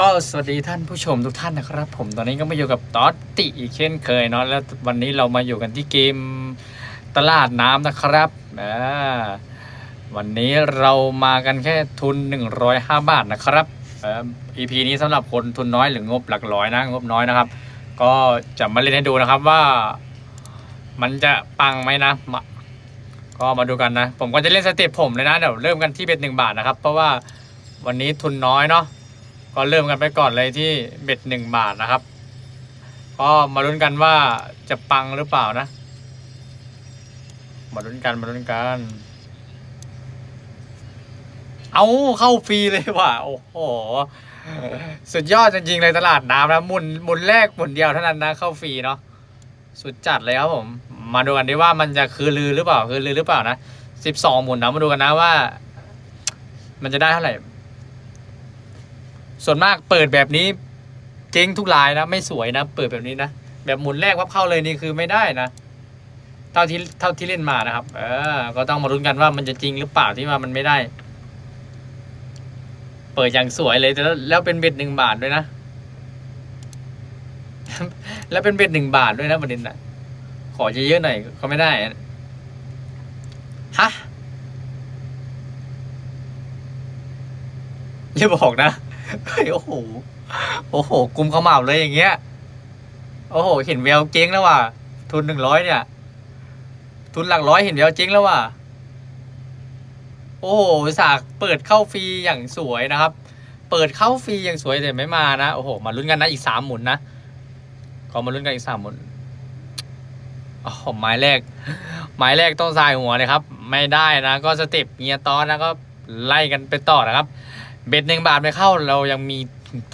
ก็สวัสดีท่านผู้ชมทุกท่านนะครับ ผมตอนนี้ก็มาอยู่กับต๊อตติอีกเช่นเคยเนาะแล้ววันนี้เรามาอยู่กันที่เกมตลาดน้ำนะครับอ่าวันนี้เรามากันแค่ทุน 105 บาทนะครับเอ่อ EP นี้สำหรับคนทุนน้อยหรืองบหลักร้อยนะงบน้อยนะครับ ก็จะมาเล่นให้ดูนะครับว่า มันจะปังไหมนะมาก็มาดูกันนะ ผมก็จะเล่นสเต็ปผมเลยนะเดี๋ยวเริ่มกันที่เบ็ดหนึ่งบาทนะครับ เพราะว่าวันนี้ทุนน้อยเนาะ ก็เริ่มกันไปก่อนเลยที่เบ็ดหนึ่งบาทนะครับ ก็มาลุ้นกันว่าจะปังหรือเปล่านะ มาลุ้นกันมาลุ้นกัน เอาเข้าฟรีเลยว่ะ โอ้โห สุดยอดจริงๆเลยตลาดน้ำนะหมุนหมุนแรกหมุนเดียวเท่านั้นนะ เข้าฟรีเนาะ สุดจัดเลยครับผม มาดูกันดีว่ามันจะคือลือหรือเปล่า คือลือหรือเปล่านะสิบสองหมุนนะมาดูกันนะว่า มันจะได้เท่าไหร่ ส่วนมากเปิดแบบนี้ เจ๊งทุกรายนะ ไม่สวยนะ เปิดแบบนี้นะ แบบหมุนแรกวับเข้าเลยนี่คือไม่ได้นะ เท่าที่เท่าที่เล่นมานะครับ เออ ก็ต้องมาลุ้นกันว่ามันจะจริงหรือเปล่าที่ว่ามันไม่ได้ เปิดอย่างสวยเลยแต่แล้วแล้วเป็นเบ็ดหนึ่งบาทด้วยนะ แล้วเป็นเบ็ดหนึ่งบาทด้วยนะประเด็นนะขอเยอะๆหน่อยก็ไม่ได้อะฮะอย่าบอกนะ เฮ้ยโอ้โห โอ้โหกุมขมับเลยอย่างเงี้ย โอ้โห เห็นแววเจ๊งแล้วว่ะ ทุนหนึ่งร้อยเนี่ย ทุนหลักร้อยเห็นแววเจ๊งแล้วว่ะ โอ้โหสากเปิดเข้าฟรีอย่างสวยนะครับ เปิดเข้าฟรีอย่างสวยแต่ไม่มานะ โอ้โห มาลุ้นกันนะอีกสามหมุนนะก็มาลุ้นกันอีกสามหมุนโอ้โหหมายแรก หมายแรกต้องสายหัวเลยครับ ไม่ได้นะ ก็สเต็ปเงียตอนนะก็ไล่กันไปต่อนะครับ เบ็ดหนึ่งบาทไม่เข้า เรายังมี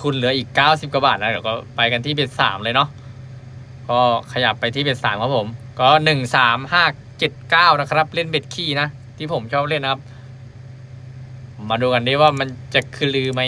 ทุนเหลืออีกเก้าสิบกว่าบาทนะเดี๋ยวก็ไปกันที่เบ็ดสามเลยเนาะก็ขยับไปที่เบ็ดสามครับผม ก็หนึ่งสามห้าเจ็ดเก้านะครับ เล่นเบ็ดขี้นะ ที่ผมชอบเล่นนะครับ มาดูกันดิว่ามันจะคือลือไหม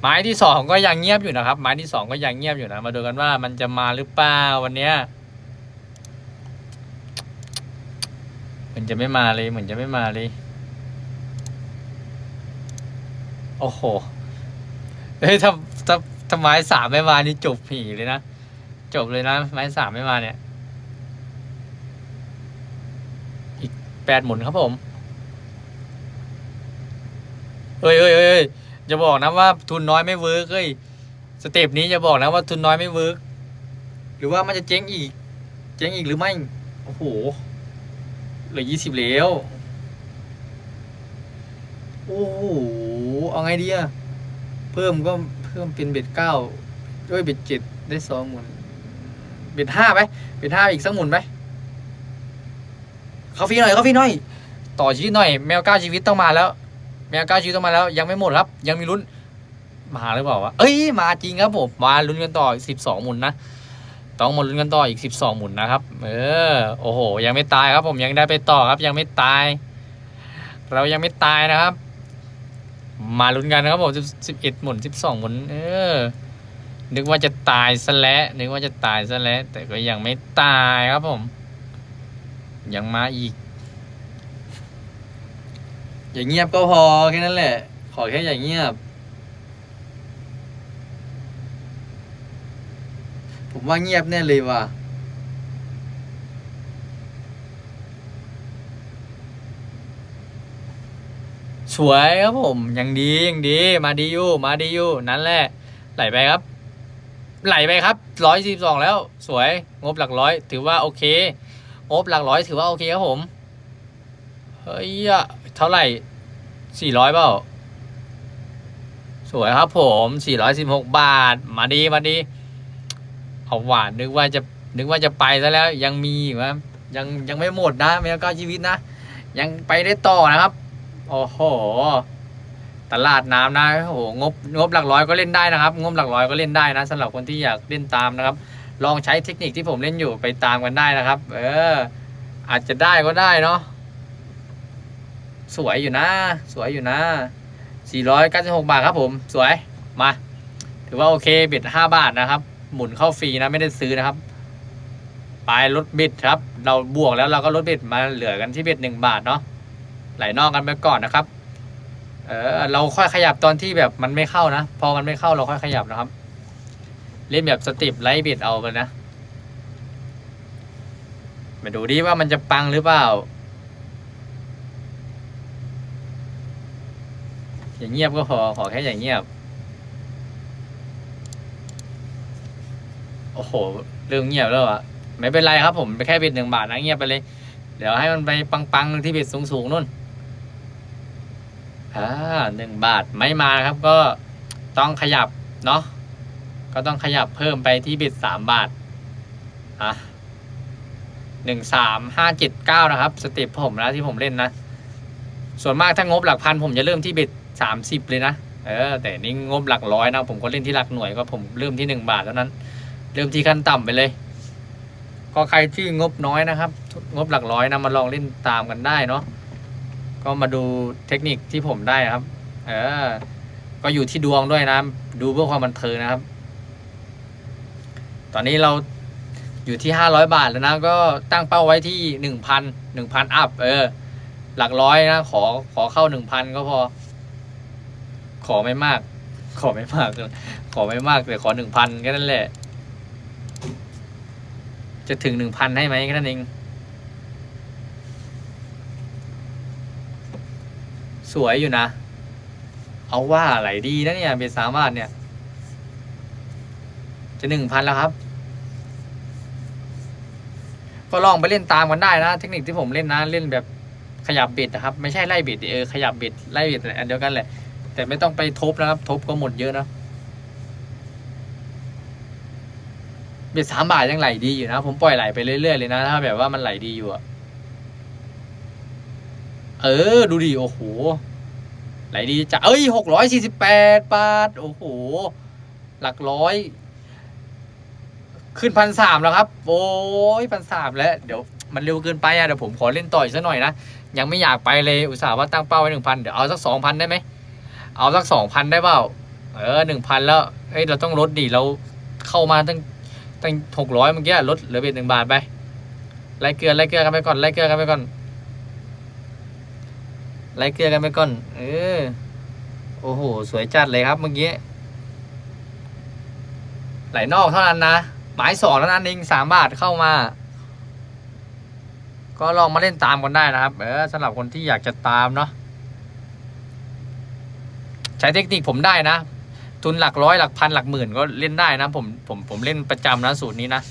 ไม้ที่สองก็ยังเงียบอยู่นะครับ ไม้ที่สองก็ยังเงียบอยู่นะ มาดูกันว่ามันจะมาหรือเปล่าวันเนี้ยมือนจะไม่มาเลยเหมือนจะไม่มาเลย โอ้โหเฮ้ยถ้าถ้าถ้าไม้สามไม่มานี่จบผีเลยนะ จบเลยนะ ไม้สามไม่มาเนี่ย อีกแปดหมุนครับผมเฮ้ยเฮ้ยเฮ้ยเฮ้ยจะบอกนะว่าทุนน้อยไม่เวิร์กเฮ้ยสเต็ปนี้จะบอกนะว่าทุนน้อยไม่เวิร์กหรือว่ามันจะเจ๊งอีก เจ๊งอีกหรือไม่ โอ้โหเหลือยี่สิบแล้ว โอ้โห เอาไงดีอะเพิ่มก็เพิ่มเป็นเบ็ดเก้าด้วยเบ็ดเจ็ดได้สองหมุน เบ็ดห้าไปเบ็ดห้าอีกสักหมุนไปเขาฟีหน่อยเขาฟีหน่อย ต่อชีวิตหน่อย แมวเก้าชีวิตต้องมาแล้ว แมวเก้าชีวิตต้องมาแล้ว ยังไม่หมดครับ ยังมีลุ้นมาหรือเปล่าวะเอ้ยมาจริงครับผมมาลุ้นกันต่ออีกสิบสองหมุนนะต้องมาลุ้นกันต่ออีกสิบสองหมุนนะครับ เออโอ้โห ยังไม่ตายครับผมยังได้ไปต่อครับ ยังไม่ตาย เรายังไม่ตายนะครับ มาลุ้นกันนะครับผมสิบเอ็ดหมุนสิบสองหมุน เออ นึกว่าจะตายซะแล้วนึกว่าจะตายซะแล้วแต่ก็ยังไม่ตายครับผม ยังมาอีก อย่างเงียบก็พอแค่นั้นแหละ ขอแค่อย่างเงียบ ผมว่าเงียบแน่เลยว่ะ สวยครับผมยังดียังดี มาดีอยู่มาดีอยู่นั่นแหละไหลไปครับ ไหลไปครับร้อยสิบสองแล้ว สวยงบหลักร้อย ถือว่าโอเคงบหลักร้อยถือว่าโอเคครับผมเฮ้ยอเท่าไหร่สี่ร้อยเปล่าสวยครับผมสี่ร้อยสิบหกบาท มาดีมาดีเอาหวานนึกว่าจะนึกว่าจะไปซะแล้วยังมีอยู่นะยังยังไม่หมดนะแมวก้าชีวิตนะยังไปได้ต่อนะครับ โอ้โห ตลาดน้ำนะโอ้โหงบงบหลักร้อยก็เล่นได้นะครับงบหลักร้อยก็เล่นได้นะสำหรับคนที่อยากเล่นตามนะครับ ลองใช้เทคนิคที่ผมเล่นอยู่ไปตามกันได้นะครับ เออ อาจจะได้ก็ได้เนาะสวยอยู่นะ สวยอยู่นะ 496 บาทครับผมสวยมา ถือว่าโอเคเบ็ด5บาทนะครับ หมุนเข้าฟรีนะไม่ได้ซื้อนะครับไปลดเบ็ดครับ เราบวกแล้วเราก็ลดเบ็ดมาเหลือกันที่เบ็ด1บาทเนาะ ไหลนอกกันไปก่อนนะครับ เออเราค่อยขยับตอนที่แบบมันไม่เข้านะ พอมันไม่เข้าเราค่อยขยับนะครับ เล่นแบบสติปไลท์บิดเอาไปนะ มาดูดิว่ามันจะปังหรือเปล่า อย่างเงียบก็พอขอแค่อย่างเงียบ โอ้โหเริ่มเงียบแล้วอะไม่เป็นไรครับผมแค่บิดหนึ่งบาทนะเงียบไปเลย เดี๋ยวให้มันไปปังๆที่บิดสูงๆนู่น อ่าหนึ่งบาทไม่มาครับก็ต้องขยับเนาะก็ต้องขยับเพิ่มไปที่บิดสามบาทอะหนึ่งสามห้าเจ็ดเก้านะครับสเต็ปผมนะที่ผมเล่นนะ ส่วนมากถ้างบหลักพันผมจะเริ่มที่บิดสามสิบเลยนะเออแต่นี่งบหลักร้อยนะผมก็เล่นที่หลักหน่วยก็ผมเริ่มที่หนึ่งบาทเท่านั้น เริ่มที่ขั้นต่ำไปเลย ก็ใครที่งบน้อยนะครับ งบหลักร้อยนะมาลองเล่นตามกันได้เนาะ ก็มาดูเทคนิคที่ผมได้ครับ เออ ก็อยู่ที่ดวงด้วยนะ ดูเพื่อความบันเทิงนะครับ ตอนนี้เราอยู่ที่ห้าร้อยบาทแล้วนะ ก็ตั้งเป้าไว้ที่หนึ่งพันหนึ่งพันอัพ เออ หลักร้อยนะ ขอขอเข้าหนึ่งพันก็พอ ขอไม่มาก ขอไม่มาก ขอไม่มากแต่ขอหนึ่งพันแค่นั้นแหละ จะถึงหนึ่งพันให้ไหมแค่นั้นเอง สวยอยู่นะ เอาว่าไหลดีนะเนี่ยเบสสามารถเนี่ย จะหนึ่งพันแล้วครับ ก็ลองไปเล่นตามกันได้นะ เทคนิคที่ผมเล่นนะ เล่นแบบขยับบิดนะครับ ไม่ใช่ไล่บิดเออขยับบิดไล่บิดอันเดียวกันแหละ แต่ไม่ต้องไปทบนะครับ ทบก็หมดเยอะนะเบ็ดสามบาทยังไหลดีอยู่นะ ผมปล่อยไหลไปเรื่อยๆเลยนะ ถ้าแบบว่ามันไหลดีอยู่อะ เออ ดูดิ โอ้โห ไหลดีจ้ะเอ้ยหกร้อยสี่สิบแปดบาท โอ้โห หลักร้อย ขึ้นพันสามแล้วครับ โอ้ยพันสามแล้ว เดี๋ยวมันเร็วเกินไปอะเดี๋ยวผมขอเล่นต่ออีกสักหน่อยนะ ยังไม่อยากไปเลยอุตส่าห์ว่าตั้งเป้าไว้หนึ่งพันเดี๋ยวเอาสักสองพันได้ไหม เอาสักสองพันได้เปล่า เออหนึ่งพันแล้วเฮ้ยเราต้องลดดิเราเข้ามาตั้งตั้งหกร้อยเมื่อกี้ลดเหลือเป็นหนึ่งบาทไปไล่เกลือไล่เกลือกันไปก่อนไล่เกลือกันไปก่อน ไล่เกลือกันไปก่อน เออ โอ้โห สวยจัดเลยครับเมื่อกี้ ไหลนอกเท่านั้นนะ หมายสองเท่านั้นเองสามบาทเข้ามา ก็ลองมาเล่นตามกันได้นะครับ เออสำหรับคนที่อยากจะตามเนาะ ใช้เทคนิคผมได้นะ ทุนหลักร้อยหลักพันหลักหมื่นก็เล่นได้นะ ผมผมผมเล่นประจำนะสูตรนี้นะ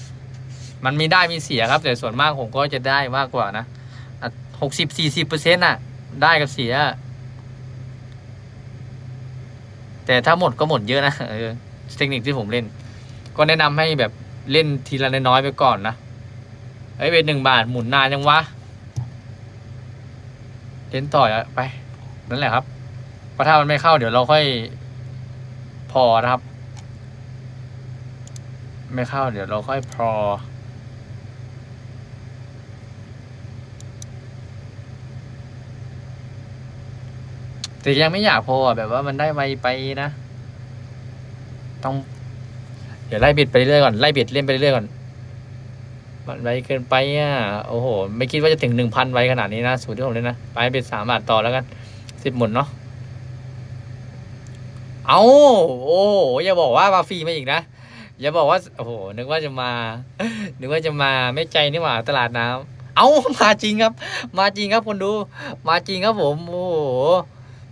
มันมีได้มีเสียครับ แต่ส่วนมากผมก็จะได้มากกว่านะหกสิบสี่สิบเปอร์เซ็นต์น่ะ ได้กับเสีย แต่ถ้าหมดก็หมดเยอะนะเออเทคนิคที่ผมเล่น ก็แนะนำให้แบบเล่นทีละน้อยๆไปก่อนนะเอ้ยเป็นหนึ่งบาทหมุนนานยังวะเล่นต่อไป นั่นแหละครับพราะถ้ามันไม่เข้าเดี๋ยวเราค่อย พอนะครับ ไม่เข้าเดี๋ยวเราค่อยพอ แต่ยังไม่อยากพออะแบบว่ามันได้ไวไปนะ ต้อง เดี๋ยวไล่บิดไปเรื่อยก่อนไล่บิดเล่นไปเรื่อยก่อนมันไวเกินไปอะโอ้โห ไม่คิดว่าจะถึงหนึ่งพันไวขนาดนี้นะสูตรที่ผมเล่นนะไปบิดสามบาทต่อแล้วกันสิบหมุนเนาะเอาโอ้โหอย่าบอกว่ามาฟรีมาอีกนะอย่าบอกว่าโอ้โหนึกว่าจะมา นึกว่าจะมาไม่ใจนี่หว่าตลาดน้ำเอามาจริงครับ มาจริงครับคนดู มาจริงครับผมโอ้โห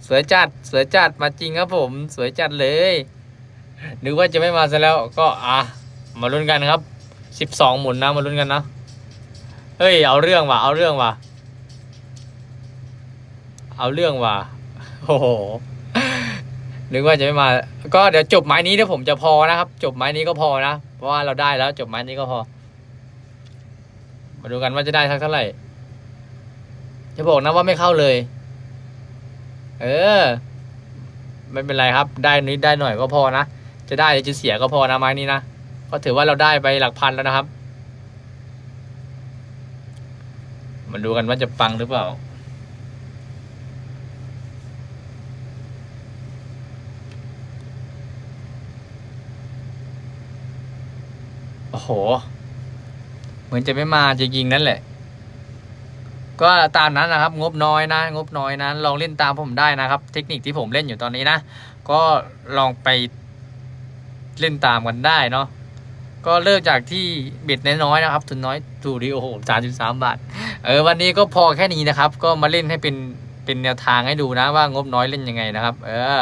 สวยจัดสวยจัดมาจริงครับผมสวยจัดเลยนึกว่าจะไม่มาซะแล้วก็อะมาลุ้นกันครับสิบสองหมุนนะมาลุ้นกันนะเฮ้ยเอาเรื่องว่ะเอาเรื่องว่ะเอาเรื่องว่ะโอ้โหนึกว่าจะไม่มา ก็เดี๋ยวจบไม้นี้เดี๋ยวผมจะพอนะครับ จบไม้นี้ก็พอนะเพราะว่าเราได้แล้วจบไม้นี้ก็พอ มาดูกันว่าจะได้สักเท่าไหร่จะบอกนะว่าไม่เข้าเลย เออ ไม่เป็นไรครับ ได้นิดได้หน่อยก็พอนะ จะได้จะเสียก็พอนะไม้นี้นะ ก็ถือว่าเราได้ไปหลักพันแล้วนะครับ มาดูกันว่าจะปังหรือเปล่าโอ้โห เหมือนจะไม่มาจะยิงนั่นแหละ ก็ตามนั้นนะครับงบน้อยนะ งบน้อยนะลองเล่นตามผมได้นะครับ เทคนิคที่ผมเล่นอยู่ตอนนี้นะ ก็ลองไปเล่นตามกันได้เนาะก็เริ่มจากที่เบ็ดน้อยๆนะครับทุนน้อยดูดิโอ้โหสามสิบสามบาทเออวันนี้ก็พอแค่นี้นะครับ ก็มาเล่นให้เป็นเป็นแนวทางให้ดูนะว่างบน้อยเล่นยังไงนะครับ เออ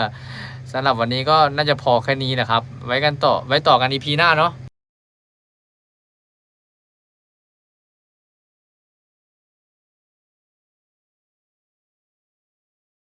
สำหรับวันนี้ก็น่าจะพอแค่นี้นะครับ ไว้กันต่อไว้ต่อกันอีพีหน้าเนาะ